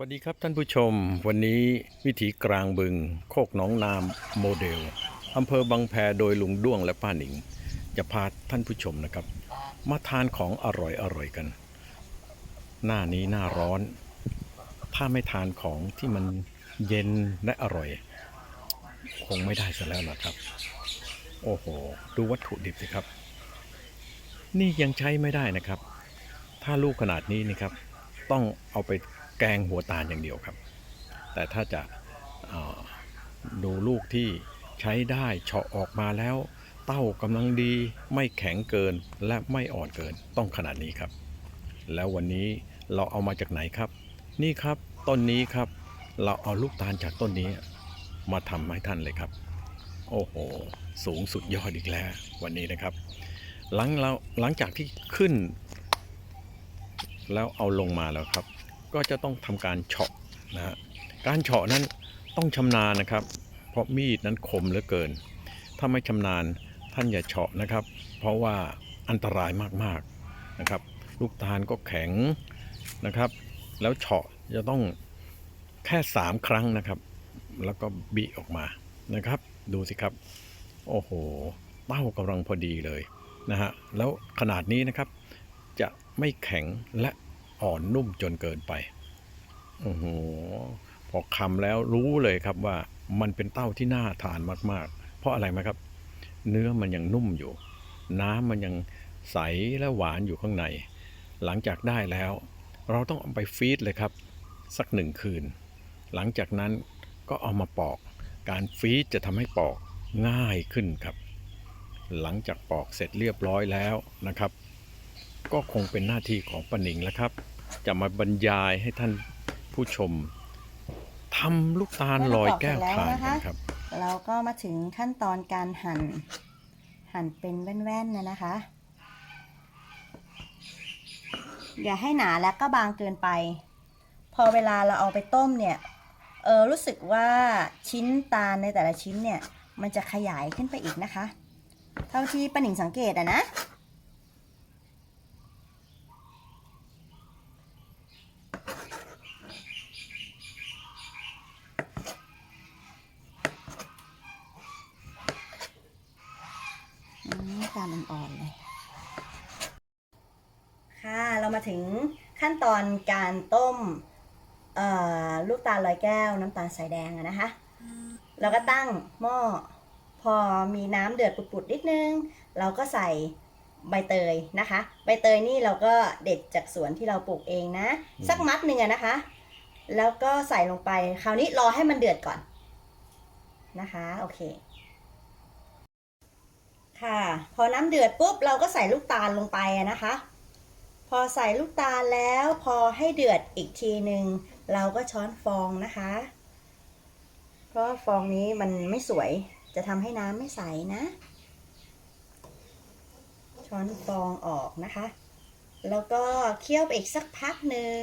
วัสดีครับท่านผู้ชม วันนี้วิถีกลางบึง โคกหนองนามโมเดลอำเภอบางแพโดยลุงด้วงและป้าหนิง จะพาท่านผู้ชมนะครับ มาทานของอร่อยอร่อยกัน หน้านี้หน้าร้อน ถ้าไม่ทานของที่มันเย็นและอร่อย คงไม่ได้ซะแล้วนะครับ โอ้โห ดูวัตถุดิบสิครับ นี่ยังใช้ไม่ได้นะครับ ถ้าลูกขนาดนี้นี่ครับ ต้องเอาไป แกงหัวตาลอย่างเดียวครับ แต่ถ้าจะดูลูกที่ใช้ได้เฉาะออกมาแล้ว เต้ากำลังดีไม่แข็งเกินและไม่อ่อนเกินต้องขนาดนี้ครับ แล้ววันนี้เราเอามาจากไหนครับ นี่ครับต้นนี้ครับ เราเอาลูกตาลจากต้นนี้ มาทำให้ท่านเลยครับ โอ้โห สูงสุดยอดอีกแล้ว วันนี้นะครับ หลังเราหลังจากที่ขึ้น แล้วเอาลงมาแล้วครับ ก็จะต้องทำการเฉาะนะฮะการเฉาะนั้นต้องชำนาญนะครับ เพราะมีดนั้นคมเหลือเกิน ถ้าไม่ชำนาญท่านอย่าเฉาะนะครับ เพราะว่าอันตรายมากๆนะครับ ลูกตาลก็แข็งนะครับ แล้วเฉาะจะต้องแค่3ครั้งนะครับ แล้วก็บิออกมานะครับ ดูสิครับ โอ้โหเต้ากำลังพอดีเลยนะฮะแล้วขนาดนี้นะครับจะไม่แข็งและ อ่อนนุ่มจนเกินไป โอ้โห พอคำแล้วรู้เลยครับว่ามันเป็นเต้าที่น่าทานมาก ๆ เพราะอะไรไหมครับ เนื้อมันยังนุ่มอยู่ น้ำมันยังใสและหวานอยู่ข้างใน หลังจากได้แล้ว เราต้องเอาไปฟีดเลยครับ สักหนึ่งคืน หลังจากนั้นก็เอามาปอก การฟีดจะทำให้ปอกง่ายขึ้นครับ หลังจากปอกเสร็จเรียบร้อยแล้วนะครับ ก็คงเป็นหน้าที่ของปนิงแล้วครับ จะมาบรรยายให้ท่านผู้ชมทำลูกตาลลอยแก้วทานกันครับ เราก็มาถึงขั้นตอนการหั่น หั่นเป็นแว่นๆนะนะคะ อย่าให้หนาและก็บางเกินไป พอเวลาเราเอาไปต้มเนี่ย เออรู้สึกว่าชิ้นตาลในแต่ละชิ้นเนี่ย มันจะขยายขึ้นไปอีกนะคะ เท่าที่ป้าหนิงสังเกตอะนะ อื มตาลอ่อนๆเลยค่ะเรามาถึงขั้นตอนการต้มเอ่อลูกตาลลอยแก้วน้ำตาลสายแดงอะนะคะเราก็ตั้งหม้อพอมีน้ำเดือดปุดๆนิดนึง เราก็ใส่ใบเตยนะคะ ใบเตยนี่เราก็เด็ดจากสวนที่เราปลูกเองนะอืมสักมัดหนึ่งอะนะคะ แล้วก็ใส่ลงไป คราวนี้รอให้มันเดือดก่อนนะคะ โอเค ค่ะ พอน้ำเดือดปุ๊บเราก็ใส่ลูกตาลลงไปนะคะ พอใส่ลูกตาลแล้วพอให้เดือดอีกทีหนึ่งเราก็ช้อนฟองนะคะ เพราะฟองนี้มันไม่สวยจะทำให้น้ำไม่ใสนะ ช้อนฟองออกนะคะ แล้วก็เคี่ยวไปอีกสักพักหนึ่ง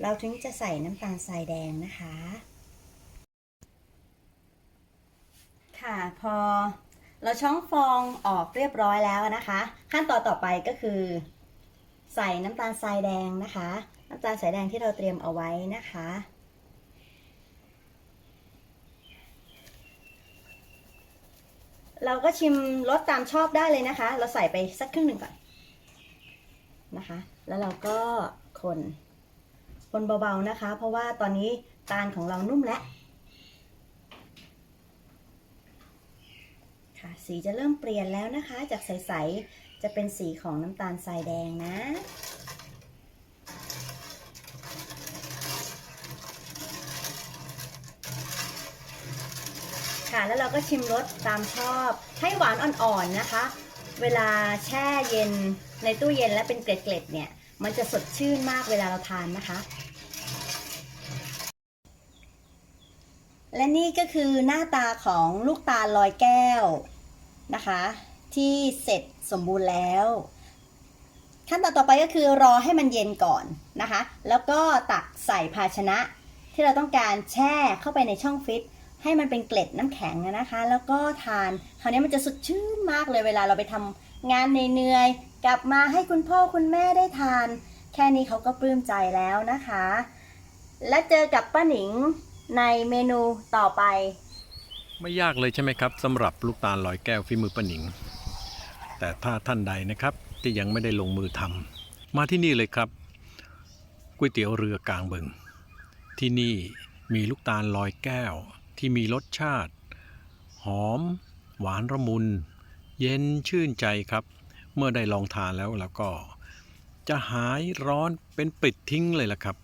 เราถึงจะใส่น้ำตาลทรายแดงนะคะ ค่ะพอ เราช่องฟองออกเรียบร้อยแล้วนะคะ ขั้นตอนต่อไปก็คือ ใส่น้ำตาลทรายแดงนะคะ น้ำตาลสายแดงที่เราเตรียมเอาไว้นะคะเราก็ชิมรสตามชอบได้เลยนะคะ เราใส่ไปสักครึ่งหนึ่งก่อนนะคะ แล้วเราก็คน คนเบาๆนะคะ เพราะว่าตอนนี้ตาลของเรานุ่มแล้ว ค่ะ สีจะเริ่มเปลี่ยนแล้วนะคะ จากใส ๆ จะเป็นสีของน้ำตาลทรายแดงนะ ค่ะแล้วเราก็ชิมรสตามชอบ ให้หวานอ่อน ๆ นะคะ เวลาแช่เย็นในตู้เย็นและเป็นเกล็ด ๆ เนี่ย มันจะสดชื่นมากเวลาเราทานนะคะและนี่ก็คือหน้าตาของลูกตาลลอยแก้ว นะคะ ที่เสร็จสมบูรณ์แล้ว ขั้นตอนต่อไปก็คือรอให้มันเย็นก่อนนะคะ แล้วก็ตักใส่ภาชนะ ที่เราต้องการแช่เข้าไปในช่องฟิตให้มันเป็นเกล็ดน้ำแข็งนะคะ แล้วก็ทานคราวนี้มันจะสดชื่นมากเลยเวลาเราไปทำงานเหนื่อยๆกลับมาให้คุณพ่อคุณแม่ได้ทาน แค่นี้เขาก็ปลื้มใจแล้วนะคะ และเจอกับป้าหนิงในเมนูต่อไป ไม่ยากเลยใช่ไหมครับสำหรับลูกตาลลอยแก้วฝีมือป้าหนิง แต่ถ้าท่านใดนะครับที่ยังไม่ได้ลงมือทำมาที่นี่เลยครับก๋วยเตี๋ยวเรือกลางบึง ที่นี่มีลูกตาลลอยแก้วที่มีรสชาติ หอม หวานระมุน เย็นชื่นใจครับ เมื่อได้ลองทานแล้วแล้วก็ จะหายร้อนเป็นปิดทิ้งเลยล่ะครับ